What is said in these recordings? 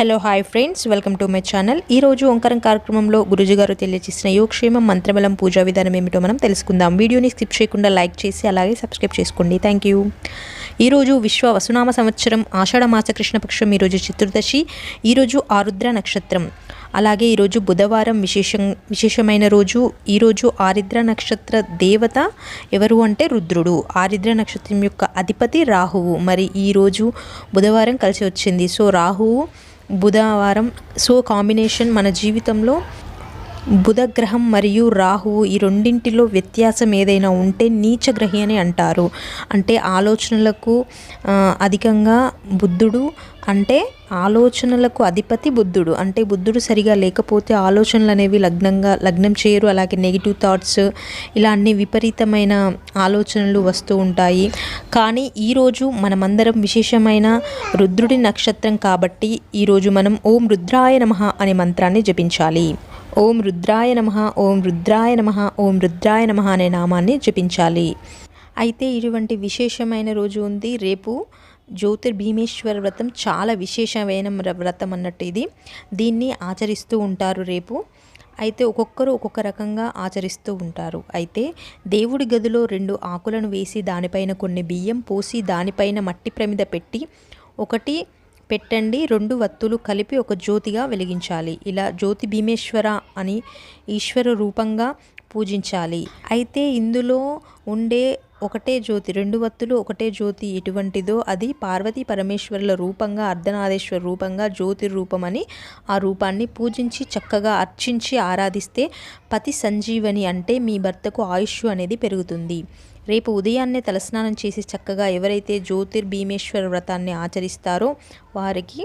Hello hi friends welcome to my channel ఈరోజు ఓంకారం కార్యక్రమంలో గురుజుగారు తెలియజేసిన యోగక్షేమం మంత్రబలం పూజా విధానం ఏమిటో మనం తెలుసుకుందాం. వీడియోని స్కిప్ చేయకుండా లైక్ చేసి అలాగే సబ్స్క్రైబ్ చేసుకోండి. థ్యాంక్ యూ ఈరోజు విశ్వ వసునామ సంవత్సరం ఆషాఢ మాస కృష్ణపక్షం ఈరోజు చతుర్దశి ఈరోజు ఆరుద్ర నక్షత్రం. అలాగే ఈరోజు బుధవారం విశేషం విశేషమైన రోజు ఈరోజు ఆరిద్ర నక్షత్ర దేవత ఎవరు అంటే రుద్రుడు. ఆరిద్ర నక్షత్రం యొక్క అధిపతి రాహువు. మరి ఈరోజు బుధవారం కలిసి వచ్చింది. సో రాహువు బుధవారం సో కాంబినేషన్ మన జీవితంలో బుధగ్రహం మరియు రాహువు ఈ రెండింటిలో వ్యత్యాసం ఏదైనా ఉంటే నీచగ్రహి అని అంటారు. అంటే ఆలోచనలకు అధికంగా బుద్ధుడు అంటే ఆలోచనలకు అధిపతి బుద్ధుడు. అంటే బుద్ధుడు సరిగా లేకపోతే ఆలోచనలు అనేవి లగ్నంగా లగ్నం చేయరు. అలాగే నెగిటివ్ థాట్స్ ఇలా అన్ని విపరీతమైన ఆలోచనలు వస్తూ ఉంటాయి. కానీ ఈరోజు మనమందరం విశేషమైన రుద్రుడి నక్షత్రం కాబట్టి ఈరోజు మనం ఓం రుద్రాయ నమః అనే మంత్రాన్ని జపించాలి. ఓం రుద్రాయ నమ ఓం రుద్రాయ నమ ఓం రుద్రాయ నమ అనే నామాన్ని జపించాలి. అయితే ఇటువంటి విశేషమైన రోజు ఉంది. రేపు జ్యోతిర్భీమేశ్వర వ్రతం చాలా విశేషమైన వ్రతం అన్నట్టు ఇది. దీన్ని ఆచరిస్తూ ఉంటారు రేపు. అయితే ఒక్కొక్కరు ఒక్కొక్క రకంగా ఆచరిస్తూ ఉంటారు. అయితే దేవుడి గదిలో రెండు ఆకులను వేసి దానిపైన కొన్ని బియ్యం పోసి దానిపైన మట్టి ప్రమిద పెట్టి ఒకటి పెట్టండి. రెండు వత్తులు కలిపి ఒక జ్యోతిగా వెలిగించాలి. ఇలా జ్యోతి భీమేశ్వర అని ఈశ్వర రూపంగా పూజించాలి. అయితే ఇందులో ఉండే ఒకటే జ్యోతి రెండు వత్తులు ఒకటే జ్యోతి ఎటువంటిదో అది పార్వతీ పరమేశ్వరుల రూపంగా అర్ధనాదేశ్వర రూపంగా జ్యోతి రూపమని ఆ రూపాన్ని పూజించి చక్కగా అర్చించి ఆరాధిస్తే పతి సంజీవని అంటే మీ భర్తకు ఆయుష్ అనేది పెరుగుతుంది. రేపు ఉదయాన్నే తలస్నానం చేసి చక్కగా ఎవరైతే జ్యోతిర్భీమేశ్వర వ్రతాన్ని ఆచరిస్తారో వారికి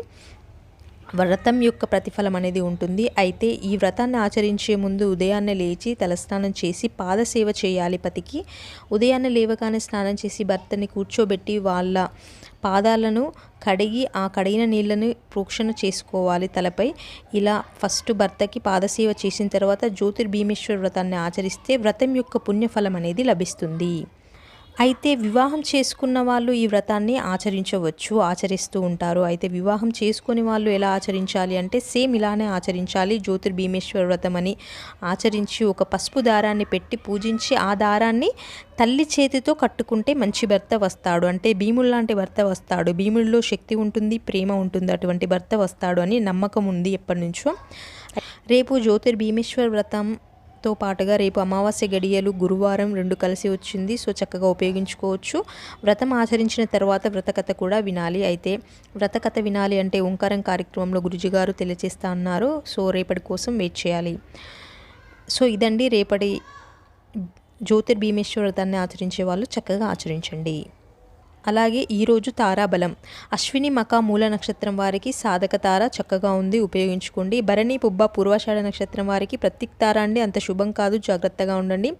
వ్రతం యొక్క ప్రతిఫలం అనేది ఉంటుంది. అయితే ఈ వ్రతాన్ని ఆచరించే ముందు ఉదయాన్నే లేచి తలస్నానం చేసి పాదసేవ చేయాలి పతికి. ఉదయాన్నే లేవగానే స్నానం చేసి భర్తని కూర్చోబెట్టి వాళ్ళ పాదాలను కడిగి ఆ కడిగిన నీళ్ళని ప్రోక్షణ చేసుకోవాలి తలపై. ఇలా ఫస్ట్ భర్తకి పాదసేవ చేసిన తర్వాత జ్యోతిర్భీమేశ్వర వ్రతాన్ని ఆచరిస్తే వ్రతం యొక్క పుణ్యఫలం అనేది లభిస్తుంది. అయితే వివాహం చేసుకున్న వాళ్ళు ఈ వ్రతాన్ని ఆచరించవచ్చు ఆచరిస్తూ ఉంటారు. అయితే వివాహం చేసుకుని వాళ్ళు ఎలా ఆచరించాలి అంటే సేమ్ ఇలానే ఆచరించాలి. జ్యోతిర్భీమేశ్వర వ్రతం అని ఆచరించి ఒక పసుపు దారాన్ని పెట్టి పూజించి ఆ దారాన్ని తల్లి చేతితో కట్టుకుంటే మంచి భర్త వస్తాడు. అంటే భీముడు లాంటి భర్త వస్తాడు. భీముడిలో శక్తి ఉంటుంది ప్రేమ ఉంటుంది అటువంటి భర్త వస్తాడు అని నమ్మకం ఉంది ఎప్పటి నుంచో. రేపు జ్యోతిర్భీమేశ్వర వ్రతం తో పాటుగా రేపు అమావాస్య గడియలు గురువారం రెండు కలిసి వచ్చింది. సో చక్కగా ఉపయోగించుకోవచ్చు. వ్రతం ఆచరించిన తర్వాత వ్రతకథ కూడా వినాలి. అయితే వ్రతకథ వినాలి అంటే ఓంకారం కార్యక్రమంలో గురుజీ గారు తెలియజేస్తా అన్నారు. సో రేపటి కోసం వెయిట్ చేయాలి. సో ఇదండి రేపటి జ్యోతిర్భీమేశ్వర వ్రతాన్ని ఆచరించే వాళ్ళు చక్కగా ఆచరించండి. అలాగే ఈరోజు తారాబలం. అశ్విని మక మూల నక్షత్రం వారికి సాధక తార చక్కగా ఉంది ఉపయోగించుకోండి. భరణి పుబ్బ పూర్వాషాఢ నక్షత్రం వారికి ప్రత్యేక తార అండి అంత శుభం కాదు జాగ్రత్తగా ఉండండి.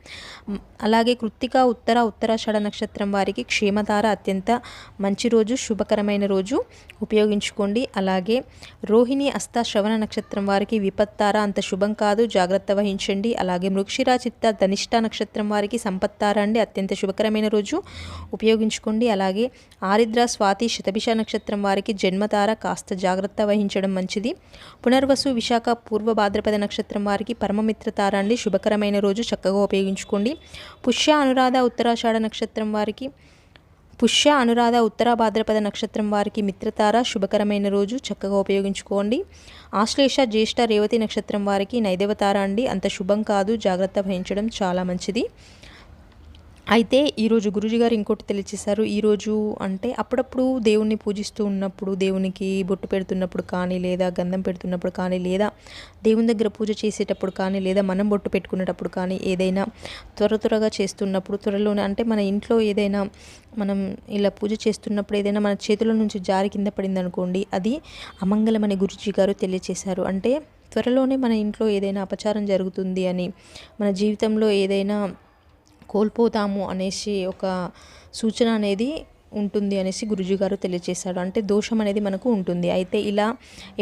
అలాగే కృత్తిక ఉత్తర ఉత్తరాషాఢ నక్షత్రం వారికి క్షేమతార అత్యంత మంచి రోజు శుభకరమైన రోజు ఉపయోగించుకోండి. అలాగే రోహిణి అస్త శ్రవణ నక్షత్రం వారికి విపత్తార అంత శుభం కాదు జాగ్రత్త వహించండి. అలాగే మృక్షిరా చిత్త ధనిష్ట నక్షత్రం వారికి సంపత్తార అండి అత్యంత శుభకరమైన రోజు ఉపయోగించుకోండి. అలాగే ఆరిద్ర స్వాతి శతభిష నక్షత్రం వారికి జన్మతార కాస్త జాగ్రత్త వహించడం మంచిది. పునర్వసు విశాఖ పూర్వ భాద్రపద నక్షత్రం వారికి పరమమిత్ర శుభకరమైన రోజు చక్కగా ఉపయోగించుకోండి. పుష్య అనురాధ ఉత్తరాషాఢ నక్షత్రం వారికి పుష్య అనురాధ ఉత్తర భాద్రపద నక్షత్రం వారికి మిత్రతార శుభకరమైన రోజు చక్కగా ఉపయోగించుకోండి. ఆశ్లేష జ్యేష్ఠ రేవతి నక్షత్రం వారికి నైదవతార అండి అంత శుభం కాదు జాగ్రత్త వహించడం చాలా మంచిది. అయితే ఈరోజు గురుజీ గారు ఇంకోటి తెలియచేశారు. ఈరోజు అంటే అప్పుడప్పుడు దేవుణ్ణి పూజిస్తూ ఉన్నప్పుడు దేవునికి బొట్టు పెడుతున్నప్పుడు కానీ లేదా గంధం పెడుతున్నప్పుడు కానీ లేదా దేవుని దగ్గర పూజ చేసేటప్పుడు కానీ లేదా మనం బొట్టు పెట్టుకునేటప్పుడు కానీ ఏదైనా త్వర త్వరగా చేస్తున్నప్పుడు త్వరలోనే అంటే మన ఇంట్లో ఏదైనా మనం ఇలా పూజ చేస్తున్నప్పుడు ఏదైనా మన చేతుల నుంచి జారి కింద పడింది అనుకోండి అది అమంగళమని గురుజీ గారు తెలియచేశారు. అంటే త్వరలోనే మన ఇంట్లో ఏదైనా అపచారం జరుగుతుంది అని మన జీవితంలో ఏదైనా కోల్పోతాము అనేసి ఒక సూచన అనేది ఉంటుంది అనేసి గురుజీ గారు తెలియజేశాడు అంటే దోషం అనేది మనకు ఉంటుంది. అయితే ఇలా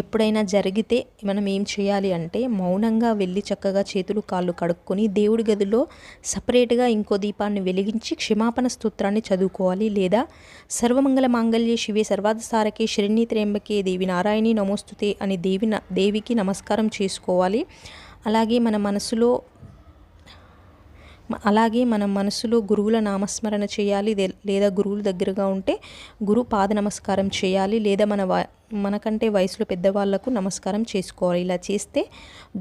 ఎప్పుడైనా జరిగితే మనం ఏం చేయాలి అంటే మౌనంగా వెళ్ళి చక్కగా చేతులు కాళ్ళు కడుక్కొని దేవుడి గదిలో సపరేట్గా ఇంకో దీపాన్ని వెలిగించి క్షమాపణ స్తోత్రాన్ని చదువుకోవాలి. లేదా సర్వమంగళ మాంగళ్య శివే సర్వాధసారకే శరణి త్రేంబకే దేవి నారాయణి నమోస్తుతే అని దేవి దేవికి నమస్కారం చేసుకోవాలి. అలాగే మన మనసులో అలాగే మన మనసులో గురువుల నామస్మరణ చేయాలి లేదా గురువుల దగ్గరగా ఉంటే గురు పాద నమస్కారం చేయాలి లేదా మన మనకంటే వయసులో పెద్దవాళ్ళకు నమస్కారం చేసుకోవాలి. ఇలా చేస్తే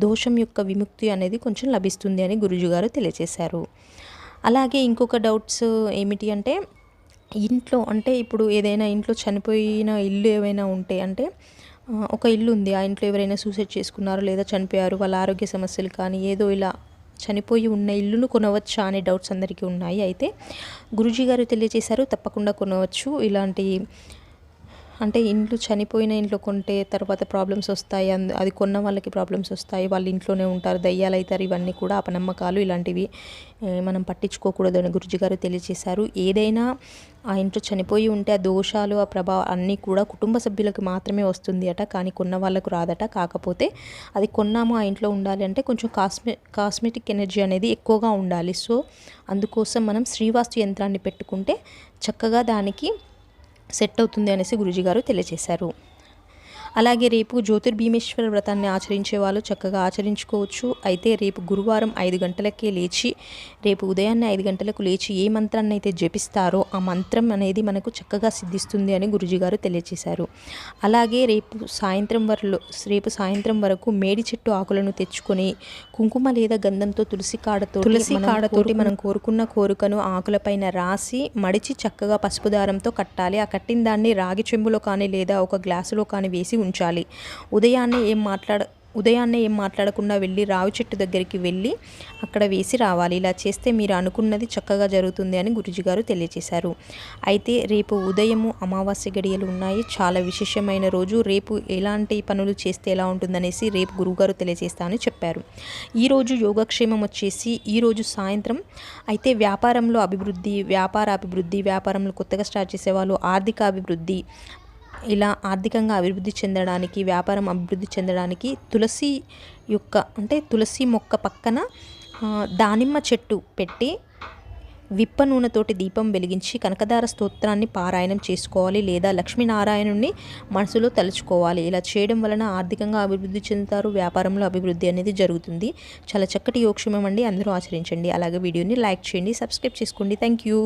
దోషం యొక్క విముక్తి అనేది కొంచెం లభిస్తుంది అని గురుజు గారు తెలియజేశారు. అలాగే ఇంకొక డౌట్స్ ఏమిటి అంటే ఇంట్లో అంటే ఇప్పుడు ఏదైనా ఇంట్లో చనిపోయిన ఇల్లు ఏమైనా ఉంటే అంటే ఒక ఇల్లు ఉంది. ఆ ఇంట్లో ఎవరైనా సూసైడ్ చేసుకున్నారు లేదా చనిపోయారు వాళ్ళ ఆరోగ్య సమస్యలు కానీ ఏదో ఇలా చనిపోయి ఉన్న ఇల్లును కొనవచ్చా అనే డౌట్స్ అందరికీ ఉన్నాయి. అయితే గురుజీ గారు తెలియజేశారు తప్పకుండా కొనవచ్చు. ఇలాంటి అంటే ఇంట్లో చనిపోయిన ఇంట్లో కొంటే తర్వాత ప్రాబ్లమ్స్ వస్తాయి. అది కొన్న వాళ్ళకి ప్రాబ్లమ్స్ వస్తాయి. వాళ్ళు ఇంట్లోనే ఉంటారు. దయ్యాలు అవుతారు ఇవన్నీ కూడా అపనమ్మకాలు ఇలాంటివి మనం పట్టించుకోకూడదు అని గురుజీ గారు తెలియజేశారు. ఏదైనా ఆ ఇంట్లో చనిపోయి ఉంటే ఆ దోషాలు ఆ ప్రభావం అన్నీ కూడా కుటుంబ సభ్యులకు మాత్రమే వస్తుంది అట. కానీ కొన్న వాళ్ళకు రాదట. కాకపోతే అది కొన్నాము ఆ ఇంట్లో ఉండాలి అంటే కొంచెం కాస్మె కాస్మెటిక్ ఎనర్జీ అనేది ఎక్కువగా ఉండాలి. సో అందుకోసం మనం శ్రీవాస్తు యంత్రాన్ని పెట్టుకుంటే చక్కగా దానికి సెట్ అవుతుంది అనేసి గురుజీ గారు తెలియజేశారు. అలాగే రేపు జ్యోతిర్భీమేశ్వర వ్రతాన్ని ఆచరించే వాళ్ళు చక్కగా ఆచరించుకోవచ్చు. అయితే రేపు గురువారం ఐదు గంటలకే లేచి రేపు ఉదయాన్నే ఐదు గంటలకు లేచి ఏ మంత్రాన్ని అయితే జపిస్తారో ఆ మంత్రం అనేది మనకు చక్కగా సిద్ధిస్తుంది అని గురుజీ గారు తెలియజేశారు అలాగే రేపు సాయంత్రం వరలో రేపు సాయంత్రం వరకు మేడి చెట్టు ఆకులను తెచ్చుకొని కుంకుమ లేదా గంధంతో తులసి కాడతో తులసి కాడతోటి మనం కోరుకున్న కోరికను ఆకులపైన రాసి మడిచి చక్కగా పసుపు దారంతో కట్టాలి. ఆ కట్టిన దాన్ని రాగి చెంబులో కానీ లేదా ఒక గ్లాసులో కానీ వేసి ఉంచాలి. ఉదయాన్నే ఏం మాట్లాడ ఉదయాన్నే ఏం మాట్లాడకుండా వెళ్ళి రావి చెట్టు దగ్గరికి వెళ్ళి అక్కడ వేసి రావాలి. ఇలా చేస్తే మీరు అనుకున్నది చక్కగా జరుగుతుంది అని గురుజీ గారు తెలియజేశారు అయితే రేపు ఉదయము అమావాస్య గడియలు ఉన్నాయి. చాలా విశేషమైన రోజు. రేపు ఎలాంటి పనులు చేస్తే ఎలా ఉంటుందనేసి రేపు గురువుగారు తెలియజేస్తా అని చెప్పారు ఈరోజు యోగక్షేమం వచ్చేసి ఈరోజు సాయంత్రం అయితే వ్యాపారంలో అభివృద్ధి వ్యాపార అభివృద్ధి వ్యాపారంలో కొత్తగా స్టార్ట్ చేసేవాళ్ళు ఆర్థిక అభివృద్ధి ఇలా ఆర్థికంగా అభివృద్ధి చెందడానికి వ్యాపారం అభివృద్ధి చెందడానికి తులసి యొక్క అంటే తులసి మొక్క పక్కన దానిమ్మ చెట్టు పెట్టి విప్ప నూనెతోటి దీపం వెలిగించి కనకదార స్తోత్రాన్ని పారాయణం చేసుకోవాలి లేదా లక్ష్మీనారాయణుని మనసులో తలుచుకోవాలి. ఇలా చేయడం వలన ఆర్థికంగా అభివృద్ధి చెందుతారు వ్యాపారంలో అభివృద్ధి అనేది జరుగుతుంది. చాలా చక్కటి యోక్షమం అండి. అందరూ ఆచరించండి. అలాగే వీడియోని లైక్ చేయండి సబ్స్క్రైబ్ చేసుకోండి. Thank you.